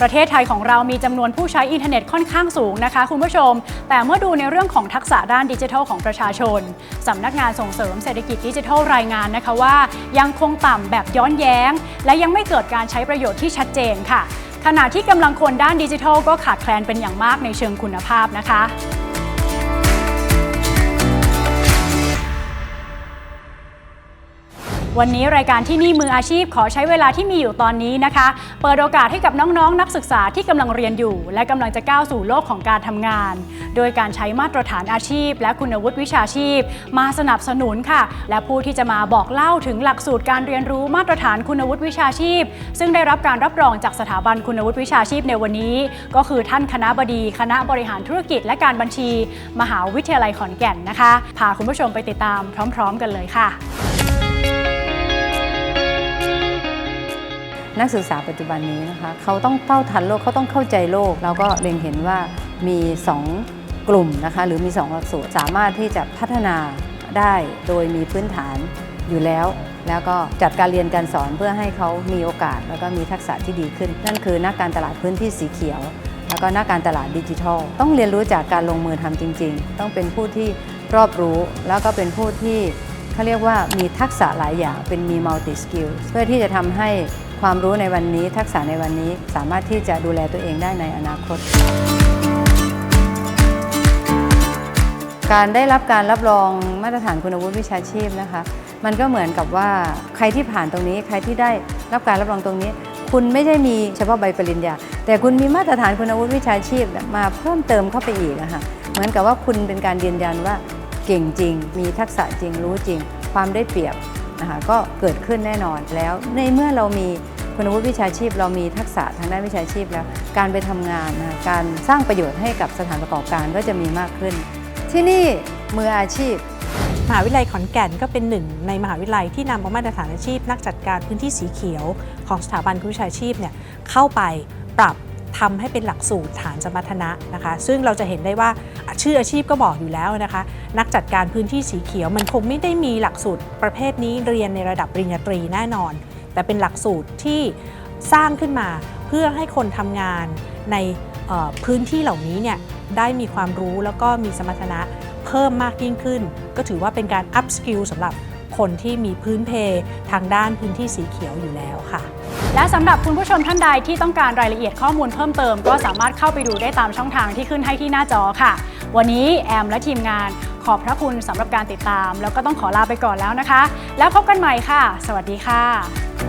ประเทศไทยของเรามีจำนวนผู้ใช้อินเทอร์เน็ตค่อนข้างสูงนะคะคุณผู้ชม แต่เมื่อดูในเรื่องของทักษะด้านดิจิทัลของประชาชนสำนักงานส่งเสริมเศรษฐกิจดิจิทัลรายงานนะคะว่า ยังคงต่ำแบบย้อนแย้ง และยังไม่เกิดการใช้ประโยชน์ที่ชัดเจนค่ะ ขณะที่กำลังคนด้านดิจิทัลก็ขาดแคลนเป็นอย่างมากในเชิงคุณภาพนะคะ วันนี้รายการที่นี่มืออาชีพขอใช้เวลาที่มีอยู่ตอนนี้นะคะ เปิดโอกาสให้กับน้องๆ นักศึกษาที่กำลังเรียนอยู่ และกำลังจะก้าวสู่โลกของการทำงาน โดยการใช้มาตรฐานอาชีพ และคุณวุฒิวิชาชีพ มาสนับสนุนค่ะ และผู้ที่จะมาบอกเล่าถึงหลักสูตรการเรียนรู้มาตรฐานคุณวุฒิวิชาชีพ ซึ่งได้รับการรับรองจากสถาบันคุณวุฒิวิชาชีพในวันนี้ ก็คือท่านคณะบดี คณะบริหารธุรกิจ และการบัญชี มหาวิทยาลัยขอนแก่นนะคะ พาคุณผู้ชมไปติดตามพร้อม ๆ กันเลยค่ะ นักศึกษาปัจจุบันนี้นะคะเขาต้องเต้าทันโลกเขาต้องเข้าใจโลกแล้วก็เล็งเห็นว่ามี 2 กลุ่มนะคะหรือมี 2 หลักสูตรสามารถที่จะพัฒนาได้โดยมีพื้นฐานอยู่แล้ว แล้วก็จัดการเรียนการสอนเพื่อให้เขามีโอกาส แล้วก็มีทักษะที่ดีขึ้น นั่นคือนักการตลาดพื้นที่สีเขียว แล้วก็นักการตลาดดิจิทัล ต้องเรียนรู้จากการลงมือทำจริง ๆ ต้องเป็นผู้ที่รอบรู้แล้วก็เป็นผู้ที่เขาเรียกว่ามีทักษะหลายอย่างเป็นมี multi skill เพื่อที่จะทำให้ ความรู้ในวันนี้ทักษะในวันนี้สามารถที่จะดูแลตัวเองได้ในอนาคต การได้รับการรับรองมาตรฐานคุณวุฒิวิชาชีพนะคะ มันก็เหมือนกับว่าใครที่ผ่านตรงนี้ ใครที่ได้รับการรับรองตรงนี้ คุณไม่ได้มีเฉพาะใบปริญญา แต่คุณมีมาตรฐานคุณวุฒิวิชาชีพมาเพิ่มเติมเข้าไปอีกนะคะเหมือนกับว่าคุณเป็นการยืนยันว่าเก่งจริง มีทักษะจริงรู้จริง ความได้เปรียบ นะคะก็เกิดขึ้นแน่นอนแล้ว ในเมื่อเรามีคุณวุฒิวิชาชีพ เรามีทักษะทางด้านวิชาชีพแล้ว การไปทำงานนะคะการสร้างประโยชน์ให้กับสถานประกอบการก็จะมีมากขึ้น ที่นี่มืออาชีพมหาวิทยาลัยขอนแก่นก็เป็นหนึ่งในมหาวิทยาลัยที่นำเอามาตรฐานอาชีพ นักจัดการพื้นที่สีเขียวของสถาบันคุณวิชาชีพเนี่ยเข้าไปปรับ ทำให้เป็นหลักสูตรฐานสมรรถนะนะคะ ซึ่งเราจะเห็นได้ว่าชื่ออาชีพก็บอกอยู่แล้วนะคะ นักจัดการพื้นที่สีเขียวมันคงไม่ได้มีหลักสูตรประเภทนี้เรียนในระดับปริญญาตรีแน่นอน แต่เป็นหลักสูตรที่สร้างขึ้นมาเพื่อให้คนทำงานในพื้นที่เหล่านี้เนี่ยได้มีความรู้แล้วก็มีสมรรถนะเพิ่มมากยิ่งขึ้น ก็ถือว่าเป็นการ up skill สำหรับคนที่มีพื้นเพทางด้านพื้นที่สีเขียวอยู่แล้วค่ะ และสำหรับคุณผู้ชมท่านใดที่ต้องการรายละเอียดข้อมูลเพิ่มเติม ก็สามารถเข้าไปดูได้ตามช่องทางที่ขึ้นให้ที่หน้าจอค่ะ วันนี้แอมและทีมงานขอบพระคุณสำหรับการติดตาม แล้วก็ต้องขอลาไปก่อนแล้วนะคะ แล้วพบกันใหม่ค่ะ สวัสดีค่ะ